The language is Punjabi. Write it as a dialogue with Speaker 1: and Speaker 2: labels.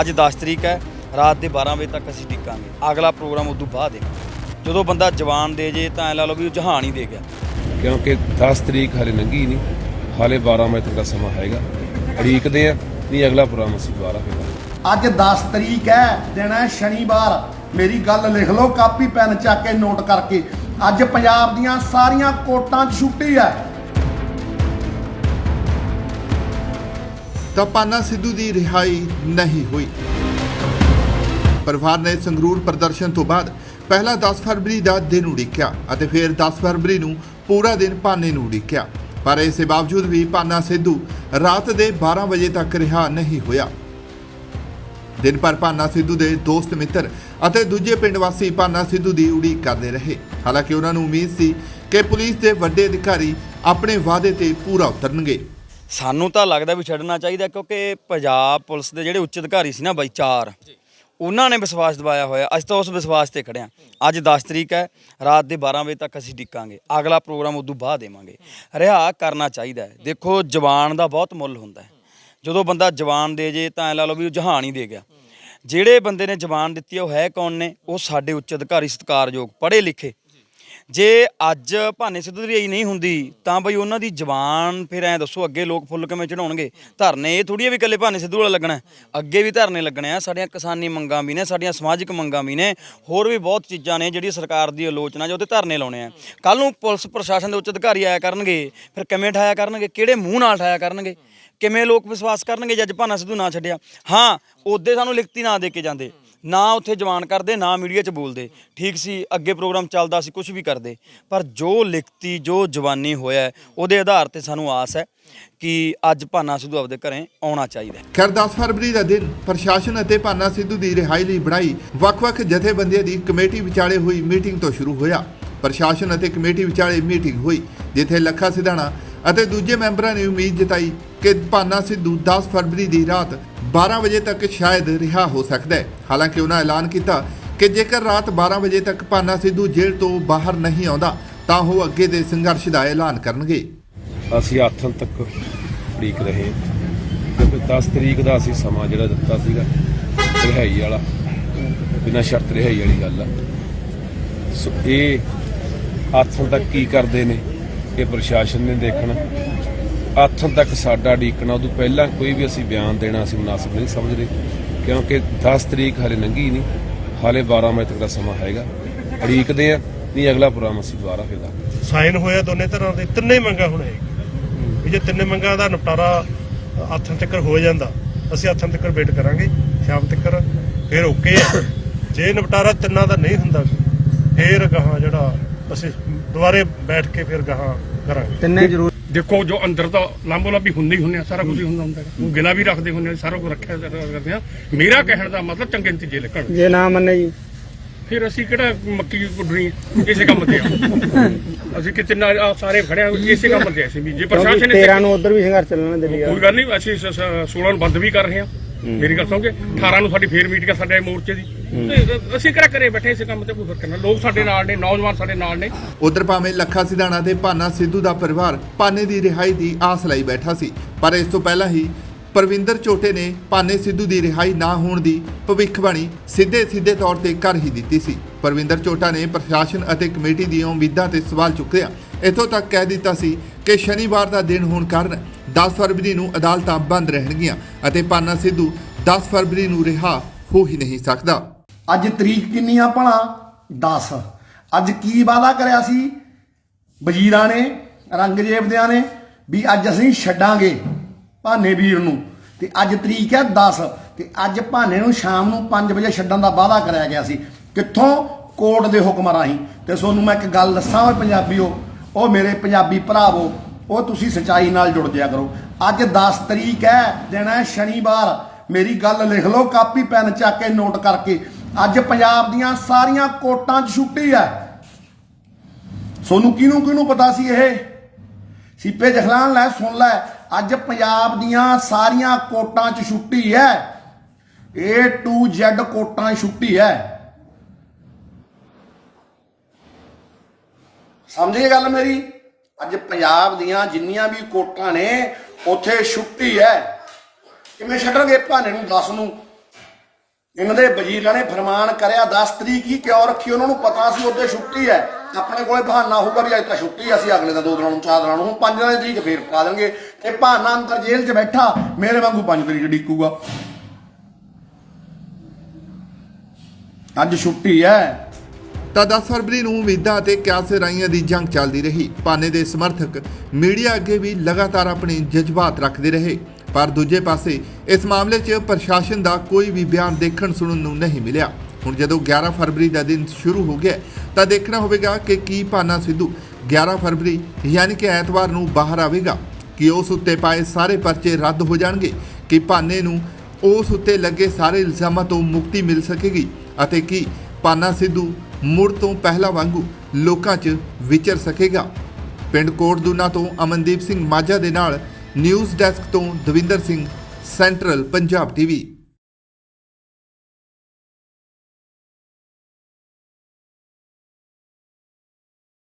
Speaker 1: ਅੱਜ 10 ਤਰੀਕ ਹੈ ਰਾਤ ਦੇ 12 ਵਜੇ ਤੱਕ ਅਸੀਂ ਟਿਕਾਂਗੇ ਅਗਲਾ ਪ੍ਰੋਗਰਾਮ ਉਦੋਂ ਬਾਅਦ ਹੈ। ਜਦੋਂ ਬੰਦਾ ਜਵਾਨ ਦੇ ਜੇ ਤਾਂ ਐ ਲਾ ਲਓ ਵੀ ਉਹ ਜਹਾਨ ਹੀ ਦੇ ਗਿਆ।
Speaker 2: ਕਿਉਂਕਿ 10 ਤਰੀਕ ਹਾਲੇ ਲੰਘੀ ਨਹੀਂ ਹਾਲੇ 12 ਵਜੇ ਤੱਕ ਦਾ ਸਮਾਂ ਹੈਗਾ। ਉਡੀਕਦੇ ਆ ਨਹੀਂ ਅਗਲਾ ਪ੍ਰੋਗਰਾਮ ਅਸੀਂ ਦੁਬਾਰਾ ਫੇਰ
Speaker 3: ਅੱਜ 10 ਤਰੀਕ ਹੈ ਦਿਨ ਹੈ ਸ਼ਨੀਵਾਰ। ਮੇਰੀ ਗੱਲ ਲਿਖ ਲਓ ਕਾਪੀ ਪੈਨ ਚੱਕ ਕੇ ਨੋਟ ਕਰਕੇ। ਅੱਜ ਪੰਜਾਬ ਦੀਆਂ ਸਾਰੀਆਂ ਕੋਰਟਾਂ 'ਚ ਛੁੱਟੀ ਹੈ।
Speaker 4: ਤਾਂ ਪਾਨਾ ਸਿੱਧੂ ਦੀ ਰਿਹਾਈ ਨਹੀਂ ਹੋਈ। ਪਰਿਵਾਰ ਨੇ ਸੰਗਰੂਰ ਪ੍ਰਦਰਸ਼ਨ ਤੋਂ ਬਾਅਦ ਪਹਿਲਾ 10 ਫਰਵਰੀ ਦਾ ਦਿਨ ਉਡੀਕਿਆ ਅਤੇ ਫਿਰ 10 ਫਰਵਰੀ ਨੂੰ ਪੂਰਾ ਦਿਨ ਪਾਨੇ ਨੂੰ ਉਡੀਕਿਆ। ਪਰ ਇਸ ਦੇ ਬਾਵਜੂਦ ਵੀ ਪਾਨਾ ਸਿੱਧੂ ਰਾਤ ਦੇ 12 ਵਜੇ ਤੱਕ ਰਿਹਾ ਨਹੀਂ ਹੋਇਆ। ਦਿਨ ਭਰ ਪਾਨਾ ਸਿੱਧੂ ਦੇ ਦੋਸਤ ਮਿੱਤਰ ਅਤੇ ਦੂਜੇ ਪਿੰਡ ਵਾਸੀ ਪਾਨਾ ਸਿੱਧੂ ਦੀ ਉਡੀਕ ਕਰਦੇ ਰਹੇ। ਹਾਲਾਂਕਿ ਉਹਨਾਂ ਨੂੰ ਉਮੀਦ ਸੀ ਕਿ ਪੁਲਿਸ ਦੇ ਵੱਡੇ ਅਧਿਕਾਰੀ ਆਪਣੇ ਵਾਅਦੇ ਤੇ ਪੂਰਾ ਉਤਰਨਗੇ।
Speaker 1: ਸਾਨੂੰ ਤਾਂ ਲੱਗਦਾ ਵੀ ਛੱਡਣਾ ਚਾਹੀਦਾ ਕਿਉਂਕਿ ਪੰਜਾਬ ਪੁਲਿਸ ਦੇ ਜਿਹੜੇ ਉੱਚ ਅਧਿਕਾਰੀ ਸੀ ਨਾ ਬਾਈ ਚਾਰ ਉਹਨਾਂ ਨੇ ਵਿਸ਼ਵਾਸ ਦਿਵਾਇਆ ਹੋਇਆ। ਅਸੀਂ ਤਾਂ ਉਸ ਵਿਸ਼ਵਾਸ ਤੇ ਖੜੇ ਹਾਂ। ਅੱਜ 10 ਤਰੀਕ ਹੈ ਰਾਤ ਦੇ 12 ਵਜੇ ਤੱਕ ਅਸੀਂ ਟਿਕਾਂਗੇ ਅਗਲਾ ਪ੍ਰੋਗਰਾਮ ਉਦੋਂ ਬਾਅਦ ਦੇਵਾਂਗੇ। ਰਿਹਾ ਕਰਨਾ ਚਾਹੀਦਾ ਹੈ। ਦੇਖੋ ਜਵਾਨ ਦਾ ਬਹੁਤ ਮੁੱਲ ਹੁੰਦਾ ਹੈ। ਜਦੋਂ ਬੰਦਾ ਜਵਾਨ ਦੇ ਜੇ ਤਾਂ ਐ ਲਾ ਲਓ ਵੀ ਉਹ ਜਹਾਨ ਹੀ ਦੇ ਗਿਆ। ਜਿਹੜੇ ਬੰਦੇ ਨੇ ਜਵਾਨ ਦਿੱਤੀ ਉਹ ਹੈ ਕੌਣ ਨੇ? ਉਹ ਸਾਡੇ ਉੱਚ ਅਧਿਕਾਰੀ ਸਤਿਕਾਰਯੋਗ ਪੜ੍ਹੇ ਲਿਖੇ ਜੇ ਅੱਜ ਭਾਨੇ ਸਿੱਧੂ ਦੀ ਰਿਹਾਈ ਨਹੀਂ ਹੁੰਦੀ, ਤਾਂ ਬਈ ਉਹਨਾਂ ਦੀ ਜਵਾਨ ਫਿਰ ਐ ਦੱਸੋ ਅੱਗੇ ਲੋਕ ਫੁੱਲ ਕਿਵੇਂ ਚੜਾਉਣਗੇ? ਧਰਨੇ ਇਹ ਥੋੜੀ ਵੀ ਇਕੱਲੇ ਭਾਨੇ ਸਿੱਧੂ ਵਾਲਾ ਲੱਗਣਾ ਅੱਗੇ ਵੀ ਧਰਨੇ ਲੱਗਣੇ ਆ, ਸਾਡੀਆਂ ਕਿਸਾਨੀ ਮੰਗਾਂ ਵੀ ਨੇ, ਸਾਡੀਆਂ ਸਮਾਜਿਕ ਮੰਗਾਂ ਵੀ ਨੇ, ਹੋਰ ਵੀ ਬਹੁਤ ਚੀਜ਼ਾਂ ਨੇ ਜਿਹੜੀ ਸਰਕਾਰ ਦੀ ਆਲੋਚਨਾ ਜਾਂ ਤੇ ਧਰਨੇ ਲਾਉਣੇ ਆ। ਕੱਲ ਨੂੰ ਪੁਲਿਸ ਪ੍ਰਸ਼ਾਸਨ ਦੇ ਉੱਚ ਅਧਿਕਾਰੀ ਆਇਆ ਕਰਨਗੇ, ਫਿਰ ਕਿਵੇਂ ਠਾਇਆ ਕਰਨਗੇ, ਕਿਹੜੇ ਮੂੰਹ ਨਾਲ ਠਾਇਆ ਕਰਨਗੇ, ਕਿਵੇਂ ਲੋਕ ਵਿਸ਼ਵਾਸ ਕਰਨਗੇ ਜੇ ਅੱਜ ਭਾਨਾ ਸਿੱਧੂ ਨਾ ਛੱਡਿਆ? ਹਾਂ, ਉਹਦੇ ਸਾਨੂੰ ਲਿਖਤੀ ਨਾ ਦੇ ਕੇ ਜਾਂਦੇ। ਨਾ ਉੱਥੇ ਜਵਾਨ ਕਰਦੇ, ਨਾ ਮੀਡੀਆ 'ਚ ਬੋਲਦੇ। ਠੀਕ ਸੀ, ਅੱਗੇ ਪ੍ਰੋਗਰਾਮ ਚੱਲਦਾ ਸੀ ਕੁਝ ਵੀ ਕਰਦੇ। ਪਰ ਜੋ ਲਿਖਤੀ, ਜੋ ਜਵਾਨੀ ਹੋਇਆ ਉਹਦੇ ਆਧਾਰ ਤੇ ਸਾਨੂੰ ਆਸ ਹੈ ਕਿ ਅੱਜ ਭਾਨਾ ਸਿੱਧੂ ਆਪਦੇ ਘਰੇ ਆਉਣਾ ਚਾਹੀਦਾ
Speaker 4: ਖੈਰ 10 ਫਰਵਰੀ ਦਾ ਦਿਨ ਪ੍ਰਸ਼ਾਸਨ ਅਤੇ ਭਾਨਾ ਸਿੱਧੂ ਦੀ ਰਿਹਾਈ ਲਈ ਬਣਾਈ ਵੱਖ-ਵੱਖ ਜਥੇਬੰਦੀਆਂ ਦੀ ਕਮੇਟੀ ਵਿਚਾਲੇ ਹੋਈ ਮੀਟਿੰਗ ਤੋਂ ਸ਼ੁਰੂ ਹੋਇਆ। ਪ੍ਰਸ਼ਾਸਨ ਅਤੇ ਕਮੇਟੀ ਵਿਚਾਲੇ ਮੀਟਿੰਗ ਹੋਈ, ਜਿੱਥੇ ਲੱਖਾ ਸਿਧਾਣਾ ਅਤੇ ਦੂਜੇ ਮੈਂਬਰਾਂ ਨੇ ਉਮੀਦ ਜਤਾਈ ਕਿ ਭਾਨਾ ਸਿੱਧੂ 10 ਫਰਵਰੀ ਦੀ ਰਾਤ 12 ਵਜੇ ਤੱਕ ਸ਼ਾਇਦ ਰਿਹਾ ਹੋ ਸਕਦਾ ਹੈ। ਹਾਲਾਂਕਿ ਉਹਨਾਂ ਐਲਾਨ ਕੀਤਾ ਕਿ ਜੇਕਰ ਰਾਤ 12 ਵਜੇ ਤੱਕ ਭਾਨਾ ਸਿੱਧੂ ਜੇਲ੍ਹ ਤੋਂ ਬਾਹਰ ਨਹੀਂ ਆਉਂਦਾ, ਤਾਂ ਉਹ ਅੱਗੇ ਦੇ ਸੰਘਰਸ਼ ਦਾ ਐਲਾਨ ਕਰਨਗੇ।
Speaker 2: ਅਸੀਂ ਆਥਣ ਤੱਕ ਉਡੀਕ ਰਹੇ ਹਾਂ। ਕਿਉਂਕਿ 10 ਤਰੀਕ ਦਾ ਅਸੀਂ ਸਮਾਂ ਜਿਹੜਾ ਦਿੱਤਾ ਸੀਗਾ, ਰਿਹਾਈ ਵਾਲਾ, ਬਿਨਾਂ ਸ਼ਰਤ ਰਿਹਾਈ ਵਾਲੀ ਗੱਲ ਆ। ਸੋ ਇਹ ਆਥਣ ਤੱਕ ਕੀ ਕਰਦੇ ਨੇ, ਇਹ ਪ੍ਰਸ਼ਾਸਨ ਨੇ ਦੇਖਣਾ। ਆਥਣ ਤੱਕ ਸਾਡਾ ਡੀਕਣਾ ਉਦੋਂ ਪਹਿਲਾਂ ਕੋਈ ਵੀ ਅਸੀਂ ਬਿਆਨ ਦੇਣਾ ਅਸੀਂ ਮੁਨਾਸਬ ਨਹੀਂ ਸਮਝਦੇ ਕਿਉਂਕਿ 10 ਤਰੀਕ ਹਾਲੇ ਲੰਘੀ ਨਹੀਂ ਹਾਲੇ 12 ਵਜੇ ਤੱਕ ਦਾ ਸਮਾਂ ਹੈਗਾ। ਉਡੀਕਦੇ ਆ ਨਹੀਂ ਅਗਲਾ ਪ੍ਰੋਗਰਾਮ ਅਸੀਂ ਦੁਬਾਰਾ ਫੇਰ ਦਾਂਗੇ
Speaker 5: ਸਾਈਨ ਹੋਇਆ ਦੋਨੇ ਤਰ੍ਹਾਂ ਦੇ ਤਿੰਨੇ ਮੰਗਾਂ ਹੁਣ ਹੈ। ਵੀ ਜੇ ਤਿੰਨੇ ਮੰਗਾਂ ਦਾ ਨਿਪਟਾਰਾ ਹੱਥਾਂ ਤੱਕ ਹੋ ਜਾਂਦਾ ਅਸੀਂ ਹੱਥਾਂ ਤੱਕ ਵੇਟ ਕਰਾਂਗੇ ਸ਼ਾਮ ਤੱਕ। ਫਿਰ ਓਕੇ ਆ। ਜੇ ਨਿਪਟਾਰਾ ਤਿੰਨਾਂ ਦਾ ਨਹੀਂ ਹੁੰਦਾ ਫਿਰ ਗਾਹਾਂ ਜਿਹੜਾ ਅਸੀਂ ਦੁਬਾਰੇ ਬੈਠ ਕੇ ਫਿਰ ਗਾਹਾਂ ਕਰਾਂਗੇ।
Speaker 6: ਦੇਖੋ ਜੋ ਅੰਦਰ ਤਾਂ ਲਾਂਬੋ ਲਾਂਬੀ ਹੁੰਦੇ ਹੀ ਹੁੰਦੇ ਆ ਸਾਰਾ ਕੁਝ ਹੀ ਹੁੰਦਾ ਹੁੰਦਾ ਹੈ। ਉਹ ਗਿਲਾ ਵੀ ਰੱਖਦੇ ਹੁੰਦੇ ਆ ਸਾਰਾ ਕੁਝ ਰੱਖਿਆ ਕਰਦੇ ਆ। ਮੇਰਾ ਕਹਿਣ ਦਾ ਮਤਲਬ ਚੰਗੇ ਨਤੀਜੇ ਲਿਖਣ
Speaker 7: ਜੇ ਨਾ ਮੰਨੇ ਜੀ।
Speaker 6: ਫਿਰ ਅਸੀਂ ਕਿਹੜਾ ਮੱਕੀ ਕੁੱਟਣੀ ਇਸੇ ਕੰਮ ਤੇ ਆ? ਅਸੀਂ ਕਿਤੇ ਨਾ ਆਹ ਸਾਰੇ ਖੜਿਆ ਇਸੇ ਕੰਮ ਤੇ ਆ ਅਸੀਂ ਵੀ। ਜੇ ਪ੍ਰਸ਼ਾਸਨ ਨੇ
Speaker 7: 13 ਨੂੰ ਉਧਰ ਵੀ ਸੰਘਰਸ਼ ਚੱਲਣਾ ਦਿੱਲੀ
Speaker 6: ਕੋਈ ਗੱਲ ਨਹੀਂ ਅਸੀਂ ਸ- ਸ- 16 ਨੂੰ ਬੰਦ ਵੀ ਕਰ ਰਹੇ ਹਾਂ। ਮੇਰੀ ਗੱਲ ਸੁਣੋਗੇ 18 ਨੂੰ ਸਾਡੀ ਫੇਰ ਮੀਟਿੰਗ ਆ ਸਾਡੇ ਮੋਰਚੇ ਦੀ। ਤੇ ਅਸੀਂ ਕਿਹੜਾ ਕਰੇ ਬੈਠੇ ਇਸੇ ਕੰਮ ਤੇ ਕੋਈ ਫ਼ਰਕ ਨਹੀਂ ਲੋਕ ਸਾਡੇ ਨਾਲ ਨੇ ਨੌਜਵਾਨ ਸਾਡੇ ਨਾਲ ਨੇ।
Speaker 4: ਉਧਰ ਭਾਵੇਂ ਲੱਖਾ ਸਿਧਾਣਾ ਤੇ ਭਾਨਾ ਸਿੱਧੂ ਦਾ ਪਰਿਵਾਰ ਪਾਨੇ ਦੀ ਰਿਹਾਈ ਦੀ ਆਸ ਲਈ ਬੈਠਾ ਸੀ ਪਰ ਇਸ ਤੋਂ ਪਹਿਲਾਂ ਹੀ ਪ੍ਰਵਿੰਦਰ ਚੋਟੇ ਨੇ ਪਾਨੇ ਸਿੱਧੂ ਦੀ ਰਿਹਾਈ ਨਾ ਹੋਣ ਦੀ ਭਵਿੱਖਬਾਣੀ ਸਿੱਧੇ ਸਿੱਧੇ ਤੌਰ ਤੇ ਕਰ ਹੀ ਦਿੱਤੀ ਸੀ। ਪ੍ਰਵਿੰਦਰ ਚੋਟਾ ਨੇ ਪ੍ਰਸ਼ਾਸਨ ਅਤੇ ਕਮੇਟੀ ਦੀਆਂ ਉਮੀਦਾਂ ਤੇ ਸਵਾਲ ਚੁੱਕਿਆ ਇੱਥੋਂ ਤੱਕ ਕਹਿ ਦਿੱਤਾ ਸੀ ਕਿ ਸ਼ਨੀਵਾਰ ਦਾ ਦਿਨ ਹੋਣ ਕਾਰਨ 10 ਫਰਵਰੀ ਨੂੰ ਅਦਾਲਤਾਂ ਬੰਦ ਰਹਿਣਗੀਆਂ ਅਤੇ ਪਾਨਾ ਸਿੱਧੂ 10 ਫਰਵਰੀ ਨੂੰ ਰਿਹਾ ਹੋ ਹੀ ਨਹੀਂ ਸਕਦਾ।
Speaker 3: ਅੱਜ ਤਰੀਕ ਕਿੰਨੀ ਆ ਭਲਾ? 10 ਅੱਜ ਕੀ ਵਾਅਦਾ ਕਰਿਆ ਸੀ? ਵਜ਼ੀਰਾਂ ਨੇ ਰੰਗਜੇਬ ਨੇ ਵੀ ਅੱਜ ਅਸੀਂ ਛੱਡਾਂਗੇ ਭਾਨੇ ਵੀਰ ਨੂੰ। ਤੇ ਅੱਜ ਤਰੀਕ ਹੈ 10 ਤੇ ਅੱਜ ਭਾਨੇ ਨੂੰ ਸ਼ਾਮ ਨੂੰ 5 ਵਜੇ ਛੱਡਣ ਦਾ ਵਾਅਦਾ ਕਰਿਆ ਗਿਆ ਸੀ। ਕਿੱਥੋਂ? ਕੋਰਟ ਦੇ ਹੁਕਮ ਰਾਹੀਂ। ਤੇ ਤੁਹਾਨੂੰ ਮੈਂ ਇੱਕ ਗੱਲ ਦੱਸਾਂ ਓਏ ਪੰਜਾਬੀਓ। ਉਹ ਮੇਰੇ ਪੰਜਾਬੀ ਭਰਾਵੋ ਉਹ ਤੁਸੀਂ ਸਚਾਈ ਨਾਲ ਜੁੜ ਜਿਆ ਕਰੋ। ਅੱਜ 10 ਤਰੀਕ ਹੈ, ਦਿਨ ਹੈ ਸ਼ਨੀਵਾਰ। ਮੇਰੀ ਗੱਲ ਲਿਖ ਲਓ, ਕਾਪੀ, ਪੈਨ ਚੱਕ ਕੇ ਨੋਟ ਕਰਕੇ। ਅੱਜ ਪੰਜਾਬ ਦੀਆਂ ਸਾਰੀਆਂ ਕੋਟਾਂ 'ਚ ਛੁੱਟੀ ਹੈ। ਸੋਨੂੰ ਕਿਹਨੂੰ ਕਿਹਨੂੰ ਪਤਾ ਸੀ ਇਹ? ਸੀਪੇ ਜਖਲਾਨ ਲੈ, ਸੁਣ ਲੈ। ਅੱਜ ਪੰਜਾਬ ਦੀਆਂ ਸਾਰੀਆਂ ਕੋਟਾਂ 'ਚ ਛੁੱਟੀ ਹੈ। A to Z ਕੋਟਾਂ 'ਚ ਛੁੱਟੀ ਹੈ। ਸਮਝੇ ਗੱਲ ਮੇਰੀ? ਅੱਜ ਪੰਜਾਬ ਦੀਆਂ ਜਿੰਨੀਆਂ ਵੀ ਕੋਟਾਂ ਨੇ ਉੱਥੇ ਛੁੱਟੀ ਹੈ। ਕਿਵੇਂ ਛੱਡਣਗੇ ਭਾਨੇ ਨੂੰ 10 ਨੂੰ? ਇਹਨਾਂ ਦੇ ਵਜ਼ੀਰਾਂ ਨੇ ਫਰਮਾਨ ਕਰਿਆ 10 ਤਰੀਕ ਹੀ ਕਿਉਂ ਰੱਖੀ? ਉਹਨਾਂ ਨੂੰ ਪਤਾ ਸੀ ਉਹਦੇ ਛੁੱਟੀ ਹੈ। ਆਪਣੇ ਕੋਲੇ ਬਹਾਨਾ ਹੋਊਗਾ ਵੀ ਅੱਜ ਤਾਂ ਛੁੱਟੀ ਹੈ, ਅਸੀਂ ਅਗਲੇ ਦਾ ਦੋ ਦਿਨਾਂ ਨੂੰ ਚਾਰ ਦਿਨਾਂ ਨੂੰ ਹੁਣ ਪੰਜ ਦਿਨਾਂ ਦੀ ਤਰੀਕ ਫੇਰ ਪਾ ਦੇਣਗੇ। ਤੇ ਬਹਾਨਾ ਅੰਦਰ ਜੇਲ੍ਹ 'ਚ ਬੈਠਾ ਮੇਰੇ ਵਾਂਗੂ ਪੰਜ ਤਰੀਕ ਡਿੱਕੂਗਾ ਅੱਜ ਛੁੱਟੀ ਹੈ।
Speaker 4: ਤਾਂ 10 ਫਰਵਰੀ ਨੂੰ ਉਮੀਦਾਂ ਅਤੇ ਕਿਆਸ ਰਾਈਆਂ ਦੀ ਜੰਗ ਚੱਲਦੀ ਰਹੀ। ਪਾਨੇ ਦੇ ਸਮਰਥਕ ਮੀਡੀਆ ਅੱਗੇ ਵੀ ਲਗਾਤਾਰ ਆਪਣੇ ਜਜ਼ਬਾਤ ਰੱਖਦੇ ਰਹੇ। ਪਰ ਦੂਜੇ ਪਾਸੇ ਇਸ ਮਾਮਲੇ 'ਚ ਪ੍ਰਸ਼ਾਸਨ ਦਾ ਕੋਈ ਵੀ ਬਿਆਨ ਦੇਖਣ ਸੁਣਨ ਨੂੰ ਨਹੀਂ ਮਿਲਿਆ। ਹੁਣ ਜਦੋਂ 11 ਫਰਵਰੀ ਦਾ ਦਿਨ ਸ਼ੁਰੂ ਹੋ ਗਿਆ, ਤਾਂ ਦੇਖਣਾ ਹੋਵੇਗਾ ਕਿ ਕੀ ਪਾਨਾ ਸਿੱਧੂ 11 ਫਰਵਰੀ ਯਾਨੀ ਕਿ ਐਤਵਾਰ ਨੂੰ ਬਾਹਰ ਆਵੇਗਾ। ਕਿ ਉਸ ਉੱਤੇ ਪਾਏ ਸਾਰੇ ਪਰਚੇ ਰੱਦ ਹੋ ਜਾਣਗੇ, ਕਿ ਭਾਨੇ ਨੂੰ ਉਸ ਉੱਤੇ ਲੱਗੇ ਸਾਰੇ ਇਲਜ਼ਾਮਾਂ ਤੋਂ ਮੁਕਤੀ ਮਿਲ ਸਕੇਗੀ ਅਤੇ ਕੀ ਪਾਨਾ ਸਿੱਧੂ ਮੁੜ ਤੋਂ ਪਹਿਲਾਂ ਵਾਂਗੂ ਲੋਕਾਂ 'ਚ ਵਿਚਰ ਸਕੇਗਾ। ਪਿੰਡ ਕੋਟਦੂਨਾ ਤੋਂ ਅਮਨਦੀਪ ਸਿੰਘ ਮਾਝਾ ਦੇ ਨਾਲ ਨਿਊਜ਼ ਡੈਸਕ ਤੋਂ ਦਵਿੰਦਰ ਸਿੰਘ, ਸੈਂਟਰਲ ਪੰਜਾਬ ਟੀਵੀ।